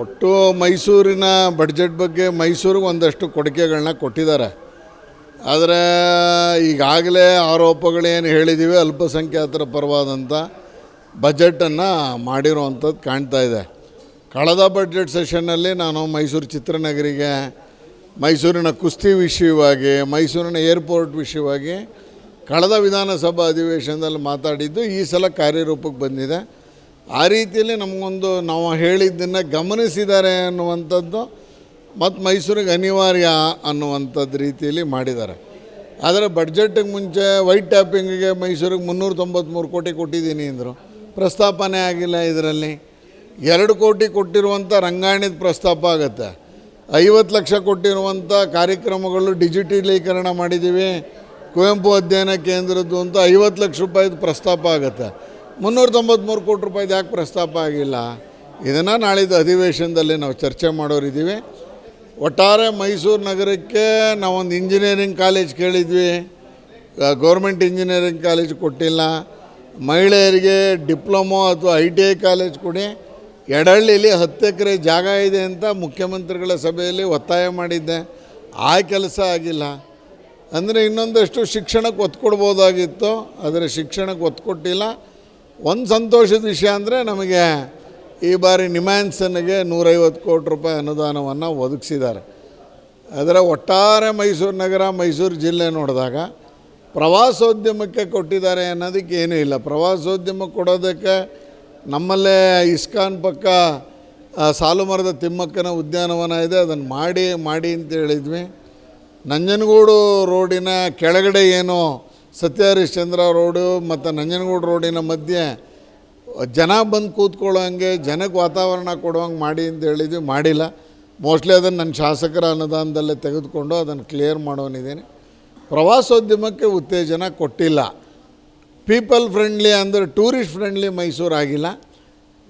ಒಟ್ಟು ಮೈಸೂರಿನ ಬಡ್ಜೆಟ್ ಬಗ್ಗೆ ಮೈಸೂರಿಗೆ ಒಂದಷ್ಟು ಕೊಡುಗೆಗಳನ್ನ ಕೊಟ್ಟಿದ್ದಾರೆ. ಆದರೆ ಈಗಾಗಲೇ ಆರೋಪಗಳೇನು ಹೇಳಿದ್ದೀವಿ ಅಲ್ಪಸಂಖ್ಯಾತರ ಪರವಾದಂಥ ಬಜೆಟನ್ನು ಮಾಡಿರುವಂಥದ್ದು ಕಾಣ್ತಾ ಇದೆ. ಕಳೆದ ಬಡ್ಜೆಟ್ ಸೆಷನ್ನಲ್ಲಿ ನಾನು ಮೈಸೂರು ಚಿತ್ರನಗರಿಗೆ, ಮೈಸೂರಿನ ಕುಸ್ತಿ ವಿಷಯವಾಗಿ, ಮೈಸೂರಿನ ಏರ್ಪೋರ್ಟ್ ವಿಷಯವಾಗಿ ಕಳೆದ ವಿಧಾನಸಭಾ ಅಧಿವೇಶನದಲ್ಲಿ ಮಾತಾಡಿದ್ದು, ಈ ಸಲ ಕಾರ್ಯರೂಪಕ್ಕೆ ಬಂದಿದೆ. ಆ ರೀತಿಯಲ್ಲಿ ನಮಗೊಂದು ನಾವು ಹೇಳಿದ್ದನ್ನು ಗಮನಿಸಿದ್ದಾರೆ ಅನ್ನುವಂಥದ್ದು ಮತ್ತು ಮೈಸೂರಿಗೆ ಅನಿವಾರ್ಯ ಅನ್ನುವಂಥದ್ದು ರೀತಿಯಲ್ಲಿ ಮಾಡಿದ್ದಾರೆ. ಆದರೆ ಬಡ್ಜೆಟ್ಟಿಗೆ ಮುಂಚೆ ವೈಟ್ ಟ್ಯಾಪಿಂಗಿಗೆ ಮೈಸೂರಿಗೆ ಮುನ್ನೂರ ತೊಂಬತ್ತ್ಮೂರು ಕೋಟಿ ಕೊಟ್ಟಿದ್ದೀನಿ ಅಂದರು. ಪ್ರಸ್ತಾಪನೆ ಆಗಿಲ್ಲ ಇದರಲ್ಲಿ. ಎರಡು ಕೋಟಿ ಕೊಟ್ಟಿರುವಂಥ ರಂಗಾಯಣದ ಪ್ರಸ್ತಾಪ ಆಗುತ್ತೆ. ಐವತ್ತು ಲಕ್ಷ ಕೊಟ್ಟಿರುವಂಥ ಕಾರ್ಯಕ್ರಮಗಳು ಡಿಜಿಟಲೀಕರಣ ಮಾಡಿದ್ದೀವಿ ಕುವೆಂಪು ಅಧ್ಯಯನ ಕೇಂದ್ರದ್ದು ಅಂತ ಐವತ್ತು ಲಕ್ಷ ರೂಪಾಯಿದು ಪ್ರಸ್ತಾಪ ಆಗುತ್ತೆ. ಮುನ್ನೂರ ತೊಂಬತ್ತ್ಮೂರು ಕೋಟಿ ರೂಪಾಯಿದು ಯಾಕೆ ಪ್ರಸ್ತಾಪ ಆಗಿಲ್ಲ? ಇದನ್ನು ನಾಳಿದ್ದು ಅಧಿವೇಶನದಲ್ಲಿ ನಾವು ಚರ್ಚೆ ಮಾಡೋರಿದ್ದೀವಿ ಒಟ್ಟಾರೆ ಮೈಸೂರು ನಗರಕ್ಕೆ ನಾವೊಂದು ಇಂಜಿನಿಯರಿಂಗ್ ಕಾಲೇಜ್ ಕೇಳಿದ್ವಿ. ಗೌರ್ಮೆಂಟ್ ಇಂಜಿನಿಯರಿಂಗ್ ಕಾಲೇಜ್ ಕೊಟ್ಟಿಲ್ಲ. ಮಹಿಳೆಯರಿಗೆ ಡಿಪ್ಲೊಮೊ ಅಥವಾ ಐ ಟಿ ಐ ಕಾಲೇಜ್ ಕೊಡಿ. ಎಡಹಳ್ಳಿಲಿ ಹತ್ತು ಎಕರೆ ಜಾಗ ಇದೆ ಅಂತ ಮುಖ್ಯಮಂತ್ರಿಗಳ ಸಭೆಯಲ್ಲಿ ಒತ್ತಾಯ ಮಾಡಿದ್ದೆ. ಆ ಕೆಲಸ ಆಗಿಲ್ಲ. ಅಂದರೆ ಇನ್ನೊಂದಷ್ಟು ಶಿಕ್ಷಣಕ್ಕೆ ಒತ್ತು ಕೊಡ್ಬೋದಾಗಿತ್ತು ಆದರೆ ಶಿಕ್ಷಣಕ್ಕೆ ಒತ್ತು ಕೊಟ್ಟಿಲ್ಲ ಒಂದು ಸಂತೋಷದ ವಿಷಯ ಅಂದರೆ ನಮಗೆ ಈ ಬಾರಿ ನಿಮ್ಯಾನ್ಸನ್ಗೆ ನೂರೈವತ್ತು ಕೋಟಿ ರೂಪಾಯಿ ಅನುದಾನವನ್ನು ಒದಗಿಸಿದ್ದಾರೆ. ಅದರ ಒಟ್ಟಾರೆ ಮೈಸೂರು ನಗರ, ಮೈಸೂರು ಜಿಲ್ಲೆ ನೋಡಿದಾಗ ಪ್ರವಾಸೋದ್ಯಮಕ್ಕೆ ಕೊಟ್ಟಿದ್ದಾರೆ ಅನ್ನೋದಕ್ಕೆ ಏನೂ ಇಲ್ಲ. ಪ್ರವಾಸೋದ್ಯಮ ಕೊಡೋದಕ್ಕೆ ನಮ್ಮಲ್ಲೇ ಇಸ್ಕಾನ್ ಪಕ್ಕ ಸಾಲುಮರದ ತಿಮ್ಮಕ್ಕನ ಉದ್ಯಾನವನ ಇದೆ. ಅದನ್ನು ಮಾಡಿ ಮಾಡಿ ಅಂತ ಹೇಳಿದ್ವಿ. ನಂಜನಗೂಡು ರೋಡಿನ ಕೆಳಗಡೆ ಏನು ಸತ್ಯ ಹರಿಶ್ಚಂದ್ರ ರೋಡು ಮತ್ತು ನಂಜನಗೂಡು ರೋಡಿನ ಮಧ್ಯೆ ಜನ ಬಂದು ಕೂತ್ಕೊಳ್ಳೋ ಹಂಗೆ ಜನಕ್ಕೆ ವಾತಾವರಣ ಕೊಡುವಂಗೆ ಮಾಡಿ ಅಂತ ಹೇಳಿದ್ವಿ. ಮಾಡಿಲ್ಲ. ಮೋಸ್ಟ್ಲಿ ಅದನ್ನು ನನ್ನ ಶಾಸಕರ ಅನುದಾನದಲ್ಲೇ ತೆಗೆದುಕೊಂಡು ಅದನ್ನು ಕ್ಲಿಯರ್ ಮಾಡೋನಿದ್ದೀನಿ. ಪ್ರವಾಸೋದ್ಯಮಕ್ಕೆ ಉತ್ತೇಜನ ಕೊಟ್ಟಿಲ್ಲ. ಪೀಪಲ್ ಫ್ರೆಂಡ್ಲಿ ಅಂದರೆ ಟೂರಿಸ್ಟ್ ಫ್ರೆಂಡ್ಲಿ ಮೈಸೂರು ಆಗಿಲ್ಲ.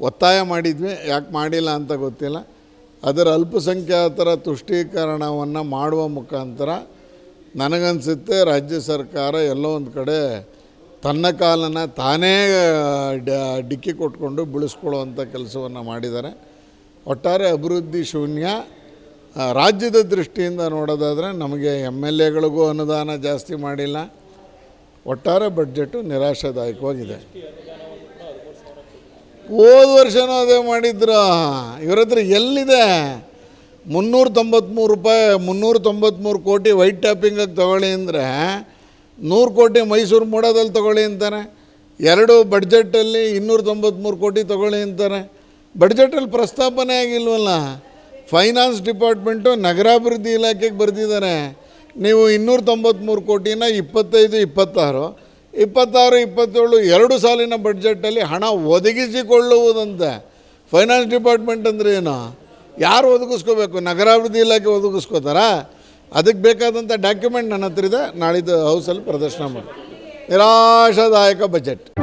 ಒತ್ತಾಯ ಮಾಡಿದ್ವಿ. ಯಾಕೆ ಮಾಡಿಲ್ಲ ಅಂತ ಗೊತ್ತಿಲ್ಲ. ಅದರ ಅಲ್ಪಸಂಖ್ಯಾತರ ತುಷ್ಟೀಕರಣವನ್ನು ಮಾಡುವ ಮುಖಾಂತರ ನನಗನ್ಸುತ್ತೆ ರಾಜ್ಯ ಸರ್ಕಾರ ಎಲ್ಲೋ ಒಂದು ಕಡೆ ತನ್ನ ಕಾಲನ್ನು ತಾನೇ ಡಿಕ್ಕಿ ಕೊಟ್ಕೊಂಡು ಬಿಳಿಸ್ಕೊಳ್ಳುವಂಥ ಕೆಲಸವನ್ನು ಮಾಡಿದ್ದಾರೆ. ಒಟ್ಟಾರೆ ಅಭಿವೃದ್ಧಿ ಶೂನ್ಯ. ರಾಜ್ಯದ ದೃಷ್ಟಿಯಿಂದ ನೋಡೋದಾದರೆ ನಮಗೆ ಎಂ ಎಲ್ ಎಗಳಿಗೂ ಅನುದಾನ ಜಾಸ್ತಿ ಮಾಡಿಲ್ಲ. ಒಟ್ಟಾರೆ ಬಡ್ಜೆಟು ನಿರಾಶಾದಾಯಕವಾಗಿದೆ. ಹೋದ ವರ್ಷನೂ ಅದೇ ಮಾಡಿದ್ರು? ಇವರ ಹತ್ರ ಎಲ್ಲಿದೆ? ಮುನ್ನೂರ ತೊಂಬತ್ತ್ಮೂರು ರೂಪಾಯಿ ಮುನ್ನೂರ ತೊಂಬತ್ತ್ಮೂರು ಕೋಟಿ ವೈಟ್ ಟ್ಯಾಪಿಂಗಿಗೆ ತಗೊಳ್ಳಿ ಅಂದರೆ ನೂರು ಕೋಟಿ ಮೈಸೂರು ಮೂಡೋದಲ್ಲಿ ತಗೊಳ್ಳಿ ಅಂತಾನೆ ಎರಡು ಬಡ್ಜೆಟಲ್ಲಿ ಇನ್ನೂರ ತೊಂಬತ್ತ್ಮೂರು ಕೋಟಿ ತಗೊಳ್ಳಿ ಅಂತಾರೆ. ಬಡ್ಜೆಟಲ್ಲಿ ಪ್ರಸ್ತಾಪನೆ ಆಗಿಲ್ವಲ್ಲ? ಫೈನಾನ್ಸ್ ಡಿಪಾರ್ಟ್ಮೆಂಟು ನಗರಾಭಿವೃದ್ಧಿ ಇಲಾಖೆಗೆ ಬರೆದಿದ್ದಾರೆ. ನೀವು ಇನ್ನೂರ ತೊಂಬತ್ತ್ಮೂರು ಕೋಟಿನ ಇಪ್ಪತ್ತೈದು, ಇಪ್ಪತ್ತಾರು ಇಪ್ಪತ್ತಾರು, ಇಪ್ಪತ್ತೇಳು ಎರಡು ಸಾಲಿನ ಬಡ್ಜೆಟಲ್ಲಿ ಹಣ ಒದಗಿಸಿಕೊಳ್ಳುವುದಂತೆ. ಫೈನಾನ್ಸ್ ಡಿಪಾರ್ಟ್ಮೆಂಟ್ ಅಂದರೆ ಏನು? ಯಾರು ಒದಗಿಸ್ಕೋಬೇಕು? ನಗರಾಭಿವೃದ್ಧಿ ಇಲಾಖೆ ಒದಗಿಸ್ಕೋತಾರಾ? ಅದಕ್ಕೆ ಬೇಕಾದಂಥ ಡಾಕ್ಯುಮೆಂಟ್ ನನ್ನ ಹತ್ರ ಇದೆ. ನಾಳಿದ್ದು ಹೌಸಲ್ಲಿ ಪ್ರದರ್ಶನ ಮಾಡಿ. ನಿರಾಶಾದಾಯಕ ಬಜೆಟ್